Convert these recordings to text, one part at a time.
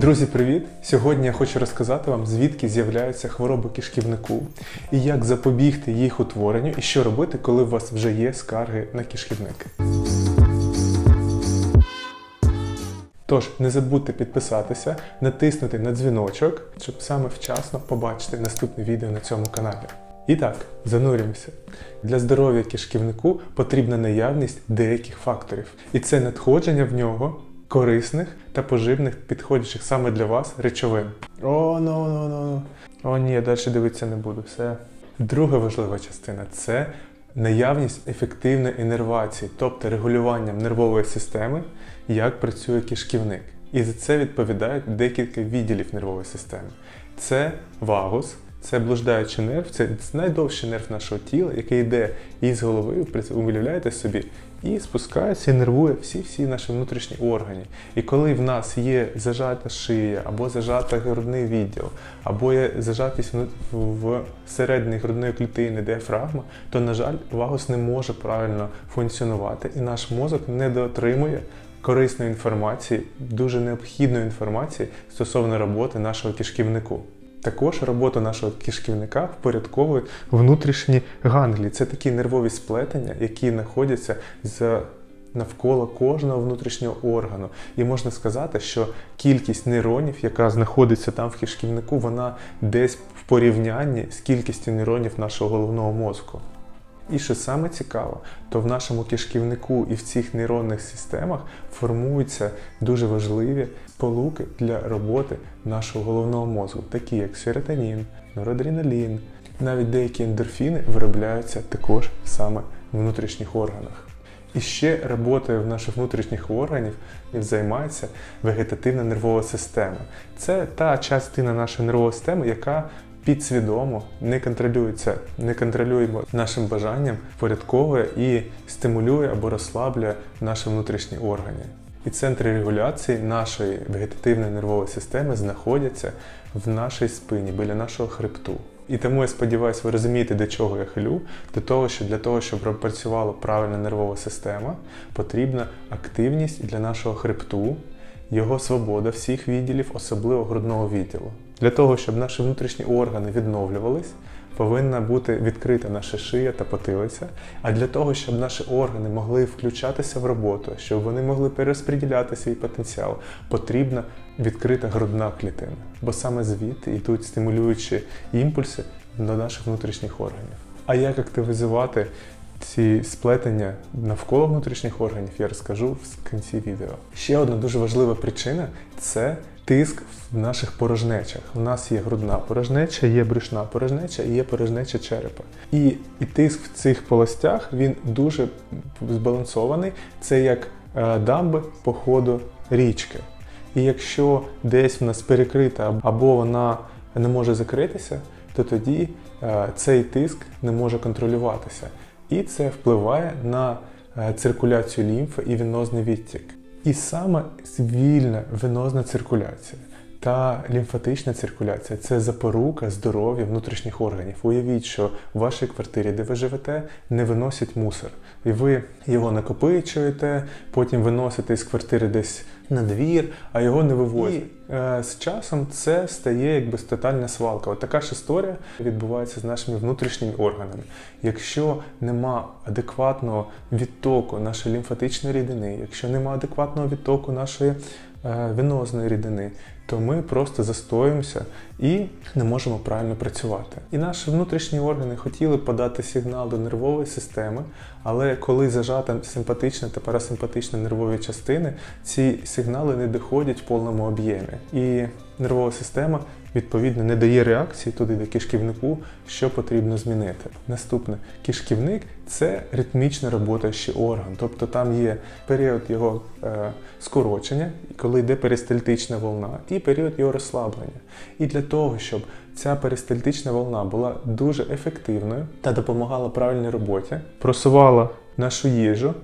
Друзі, привіт! Сьогодні я хочу розказати вам, звідки з'являються хвороби кишківнику і як запобігти їх утворенню, і що робити, коли у вас вже є скарги на кишківник. Тож не забудьте підписатися, натиснути на дзвіночок, щоб саме вчасно побачити наступне відео на цьому каналі. І так, занурюємося. Для здоров'я кишківнику потрібна наявність деяких факторів, і це надходження в нього корисних та поживних, підходячих саме для вас речовин. О, ну, ну, ну. О, ні, я далі дивитися не буду. Все. Друга важлива частина це наявність ефективної інервації, тобто регулюванням нервової системи, як працює кишківник. І за це відповідають декілька відділів нервової системи. Це вагус, це блуждаючий нерв, це найдовший нерв нашого тіла, який йде із голови, уявляєте собі, і спускається і нервує всі-всі наші внутрішні органи. І коли в нас є зажата шия, або зажата грудний відділ, або є зажатість в середині грудної клітини, діафрагма, то, на жаль, вагус не може правильно функціонувати, і наш мозок не доотримує корисної інформації, дуже необхідної інформації стосовно роботи нашого кишківнику. Також робота нашого кишківника впорядковує внутрішні ганглі. Це такі нервові сплетення, які знаходяться з навколо кожного внутрішнього органу. І можна сказати, що кількість нейронів, яка знаходиться там в кишківнику, вона десь в порівнянні з кількістю нейронів нашого головного мозку. І що саме цікаво, то в нашому кишківнику і в цих нейронних системах формуються дуже важливі сполуки для роботи нашого головного мозку, такі як серотонін, норадреналін, навіть деякі ендорфіни виробляються також саме в внутрішніх органах. І ще роботою в наших внутрішніх органів займається вегетативна нервова система. Це та частина нашої нервової системи, яка підсвідомо не контролюється, не контролюємо нашим бажанням, впорядковує і стимулює або розслаблює наші внутрішні органи. І центри регуляції нашої вегетативної нервової системи знаходяться в нашій спині, біля нашого хребту. І тому я сподіваюся, ви розумієте, до чого я хилю, до того, що для того, щоб працювала правильна нервова система, потрібна активність для нашого хребту, його свобода всіх відділів, особливо грудного відділу. Для того, щоб наші внутрішні органи відновлювались, повинна бути відкрита наша шия та потилиця. А для того, щоб наші органи могли включатися в роботу, щоб вони могли перерозподіляти свій потенціал, потрібна відкрита грудна клітина. Бо саме звідти йдуть стимулюючі імпульси до наших внутрішніх органів. А як активізувати ці сплетення навколо внутрішніх органів, я розкажу в кінці відео. Ще одна дуже важлива причина це тиск в наших порожнечах. У нас є грудна порожнеча, є брюшна порожнеча і є порожнеча черепа. І, і тиск в цих полостях він дуже збалансований. Це як е, дамби по ходу річки. І якщо десь в нас перекрита або вона не може закритися, то тоді е, цей тиск не може контролюватися. І це впливає на е, циркуляцію лімфи і венозний відтік. І саме вільна венозна циркуляція та лімфатична циркуляція це запорука здоров'я внутрішніх органів. Уявіть, що в вашій квартирі, де ви живете, не виносять мусор. І ви його накопичуєте, потім виносите з квартири десь на двір, а його не вивозять. І е, з часом це стає якби тотальна свалка. От така ж історія відбувається з нашими внутрішніми органами. Якщо нема адекватного відтоку нашої лімфатичної рідини, якщо нема адекватного відтоку нашої е, венозної рідини, то ми просто застоїмося і не можемо правильно працювати. І наші внутрішні органи хотіли подати сигнал до нервової системи, але коли зажата симпатична та парасимпатична нервові частини, ці сигнали не доходять в повному об'ємі. І нервова система відповідно не дає реакції туди до кишківнику, що потрібно змінити. Наступне кишківник це ритмічно роботаючий орган, тобто там є період його е, скорочення, коли йде перистальтична волна, і період його розслаблення. І для того, щоб ця перистальтична волна була дуже ефективною та допомагала правильній роботі, просувала нашу їжу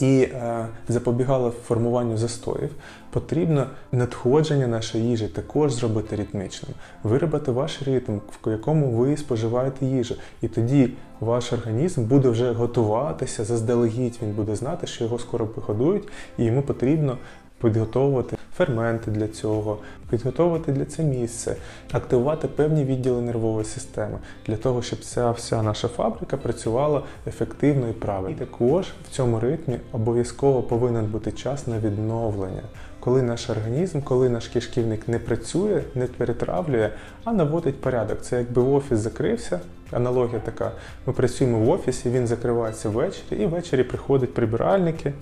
і е, запобігала формуванню застоїв, потрібно надходження нашої їжі також зробити ритмічним, виробити ваш ритм, в якому ви споживаєте їжу. І тоді ваш організм буде вже готуватися заздалегідь, він буде знати, що його скоро погодують, і йому потрібно підготовувати ферменти для цього, підготовувати для це місце, активувати певні відділи нервової системи для того, щоб ця вся наша фабрика працювала ефективно і правильно. І також в цьому ритмі обов'язково повинен бути час на відновлення, коли наш організм, коли наш кишківник не працює, не перетравлює, а наводить порядок. Це якби офіс закрився. Аналогія така: ми працюємо в офісі, він закривається ввечері, і ввечері приходять прибиральники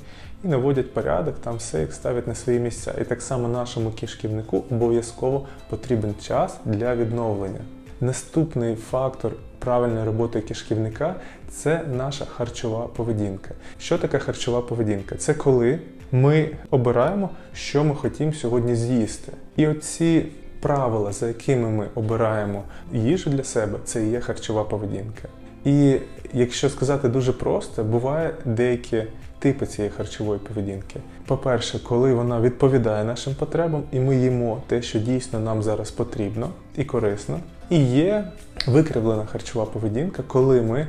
і наводять порядок, там все їх ставлять на свої місця. І так само нашому кишківнику обов'язково потрібен час для відновлення. Наступний фактор правильної роботи кишківника це наша харчова поведінка. Що таке харчова поведінка? Це коли ми обираємо, що ми хотімо сьогодні з'їсти. І оці правила, за якими ми обираємо їжу для себе, це і є харчова поведінка. І якщо сказати дуже просто, буває деякі типи цієї харчової поведінки. По-перше, коли вона відповідає нашим потребам, і ми їмо те, що дійсно нам зараз потрібно і корисно. І є викривлена харчова поведінка, коли ми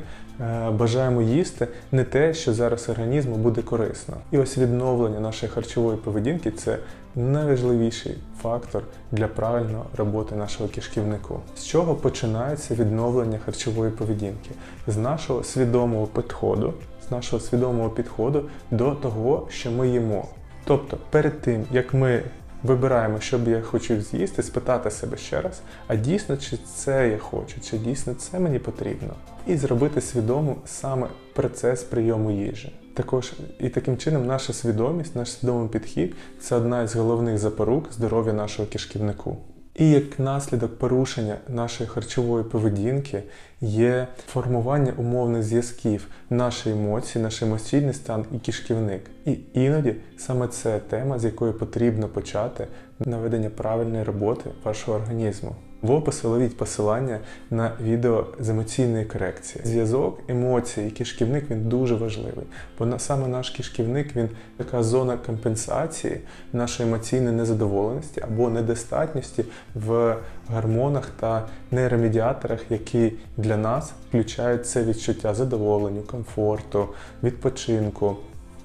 бажаємо їсти не те, що зараз організму буде корисно. І ось відновлення нашої харчової поведінки це найважливіший фактор для правильної роботи нашого кишківнику. З чого починається відновлення харчової поведінки? З нашого свідомого підходу, з нашого свідомого підходу до того, що ми їмо. Тобто, перед тим як ми вибираємо, що б я хочу з'їсти, спитати себе ще раз, а дійсно чи це я хочу, чи дійсно це мені потрібно, і зробити свідомо саме процес прийому їжі. Також і таким чином наша свідомість, наш свідомий підхід це одна із головних запорук здоров'я нашого кишківнику. І як наслідок порушення нашої харчової поведінки є формування умовних зв'язків наші емоції, наш емоційний стан і кишківник. І іноді саме це тема, з якої потрібно почати наведення правильної роботи вашого організму. В описі ловіть посилання на відео з емоційної корекції. Зв'язок, емоції і кишківник він дуже важливий, бо саме наш кишківник він така зона компенсації нашої емоційної незадоволеності або недостатності в гормонах та нейромедіаторах, які для нас включають це відчуття задоволенню, комфорту, відпочинку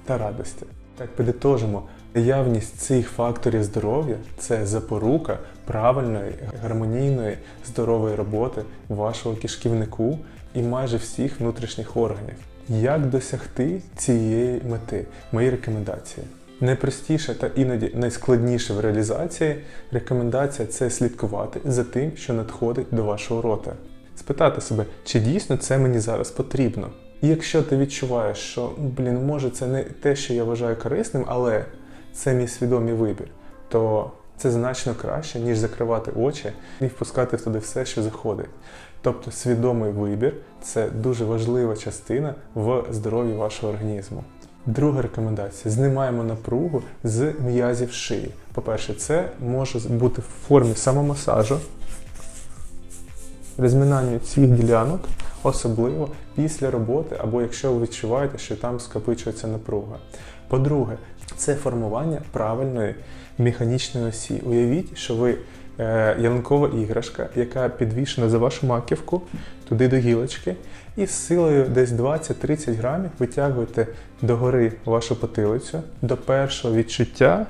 та радості. Так підітожимо. Наявність цих факторів здоров'я це запорука правильної, гармонійної, здорової роботи вашого кишківнику і майже всіх внутрішніх органів. Як досягти цієї мети? Мої рекомендації. Найпростіше та іноді найскладніше в реалізації рекомендація це слідкувати за тим, що надходить до вашого рота. Спитати себе, чи дійсно це мені зараз потрібно. І якщо ти відчуваєш, що блін, може це не те, що я вважаю корисним, але це мій свідомий вибір, то це значно краще, ніж закривати очі і впускати туди все, що заходить. Тобто свідомий вибір це дуже важлива частина в здоров'ї вашого організму. Друга рекомендація: знімаємо напругу з м'язів шиї. По-перше, це може бути в формі самомасажу, розминання цих ділянок, особливо після роботи, або якщо ви відчуваєте, що там скопичується напруга. По-друге, це формування правильної механічної осі. Уявіть, що ви е, ялинкова іграшка, яка підвішена за вашу маківку туди до гілочки, і з силою десь 20-30 грамів витягуєте догори вашу потилицю до першого відчуття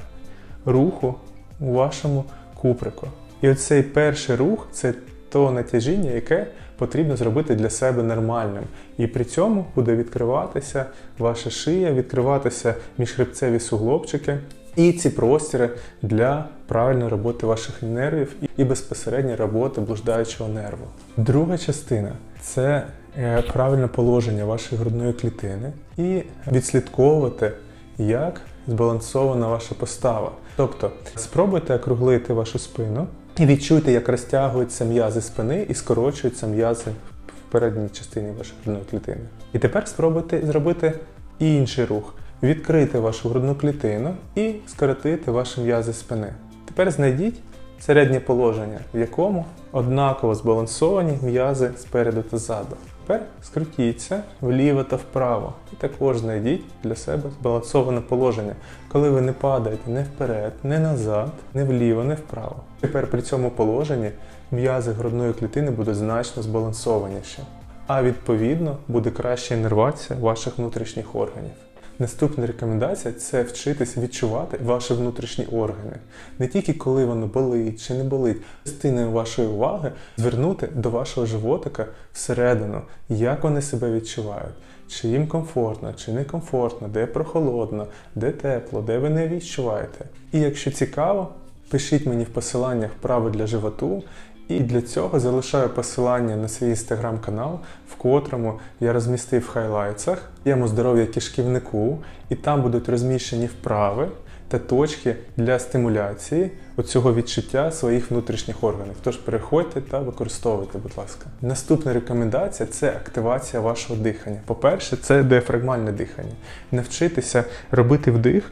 руху у вашому куприку. І оцей перший рух це то натяжіння, яке потрібно зробити для себе нормальним. І при цьому буде відкриватися ваша шия, відкриватися міжхребцеві суглобчики і ці простіри для правильної роботи ваших нервів і безпосередньо роботи блуждаючого нерву. Друга частина це е, правильне положення вашої грудної клітини і відслідковувати, як збалансована ваша постава. Тобто спробуйте округлити вашу спину і відчуйте, як розтягуються м'язи спини і скорочуються м'язи в передній частині вашої грудної клітини. І тепер спробуйте зробити інший рух. Відкрити вашу грудну клітину і скоротити ваші м'язи спини. Тепер знайдіть середнє положення, в якому однаково збалансовані м'язи спереду та ззаду. Тепер скрутіться вліво та вправо. І також знайдіть для себе збалансоване положення, коли ви не падаєте не вперед, не назад, не вліво, не вправо. Тепер при цьому положенні м'язи грудної клітини будуть значно збалансованіші, а відповідно буде краща інервація ваших внутрішніх органів. Наступна рекомендація це вчитись відчувати ваші внутрішні органи. Не тільки коли воно болить чи не болить. Частиною вашої уваги звернути до вашого животика всередину, як вони себе відчувають. Чи їм комфортно, чи не комфортно, де прохолодно, де тепло, де ви не відчуваєте. І якщо цікаво, пишіть мені в посиланнях вправи для животу. І для цього залишаю посилання на свій інстаграм-канал, в котрому я розмістив в хайлайтсах тему здоров'я кишківнику, і там будуть розміщені вправи та точки для стимуляції оцього відчуття своїх внутрішніх органів. Тож переходьте та використовуйте, будь ласка. Наступна рекомендація це активація вашого дихання. По-перше, це діафрагмальне дихання. Навчитися робити вдих,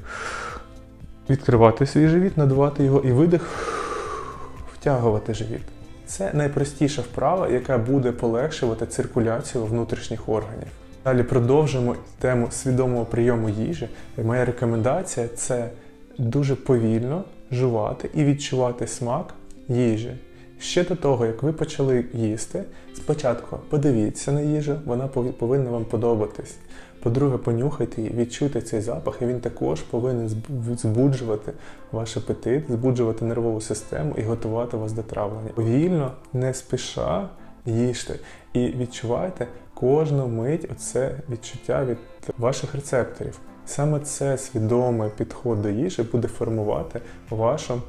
відкривати свій живіт, надувати його і видих, втягувати живіт. Це найпростіша вправа, яка буде полегшувати циркуляцію внутрішніх органів. Далі продовжимо тему свідомого прийому їжі. Моя рекомендація це дуже повільно жувати і відчувати смак їжі. Ще до того, як ви почали їсти, спочатку подивіться на їжу, вона повинна вам подобатись. По-друге, понюхайте її, відчуйте цей запах, і він також повинен збуджувати ваш апетит, збуджувати нервову систему і готувати вас до травлення. Повільно, не спіша їжте і відчувайте кожну мить оце відчуття від ваших рецепторів. Саме це свідомий підход до їжі буде формувати вашу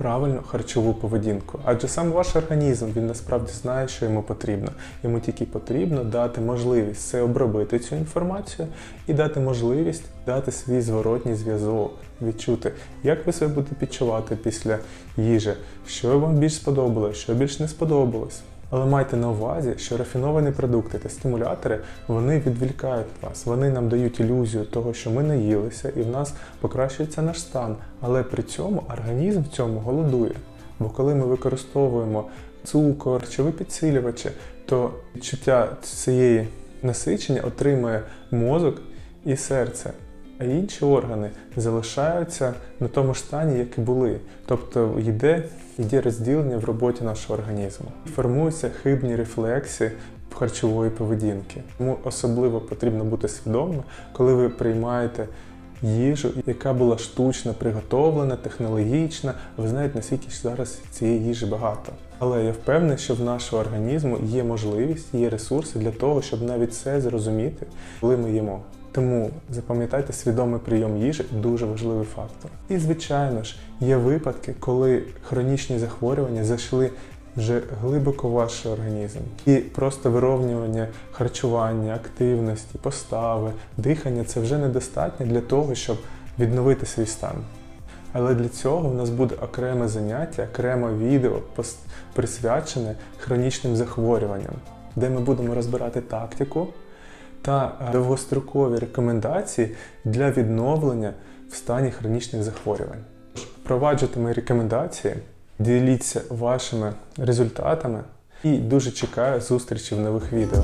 правильну харчову поведінку. Адже сам ваш організм він насправді знає, що йому потрібно. Йому тільки потрібно дати можливість це обробити цю інформацію і дати можливість дати свій зворотній зв'язок, відчути, як ви себе будете відчувати після їжі, що вам більш сподобалось, що більш не сподобалось. Але майте на увазі, що рафіновані продукти та стимулятори вони відволікають вас, вони нам дають ілюзію того, що ми наїлися і в нас покращується наш стан. Але при цьому організм в цьому голодує. Бо коли ми використовуємо цукор чи підсилювачі, то відчуття цієї насичення отримує мозок і серце. А інші органи залишаються на тому ж стані, як і були. Тобто йде, йде розділення в роботі нашого організму. Формуються хибні рефлекси харчової поведінки. Тому особливо потрібно бути свідомим, коли ви приймаєте їжу, яка була штучно приготовлена, технологічна. Ви знаєте, наскільки зараз цієї їжі багато. Але я впевнений, що в нашого організму є можливість, є ресурси для того, щоб навіть це зрозуміти, коли ми їмо. Тому запам'ятайте, свідомий прийом їжі дуже важливий фактор. І звичайно ж, є випадки, коли хронічні захворювання зайшли вже глибоко в ваш організм. І просто вирівнювання харчування, активності, постави, дихання це вже недостатньо для того, щоб відновити свій стан. Але для цього в нас буде окреме заняття, окреме відео присвячене хронічним захворюванням, де ми будемо розбирати тактику та е, довгострокові рекомендації для відновлення в стані хронічних захворювань. Впроваджуйте мої рекомендації, діліться вашими результатами і дуже чекаю зустрічі в нових відео.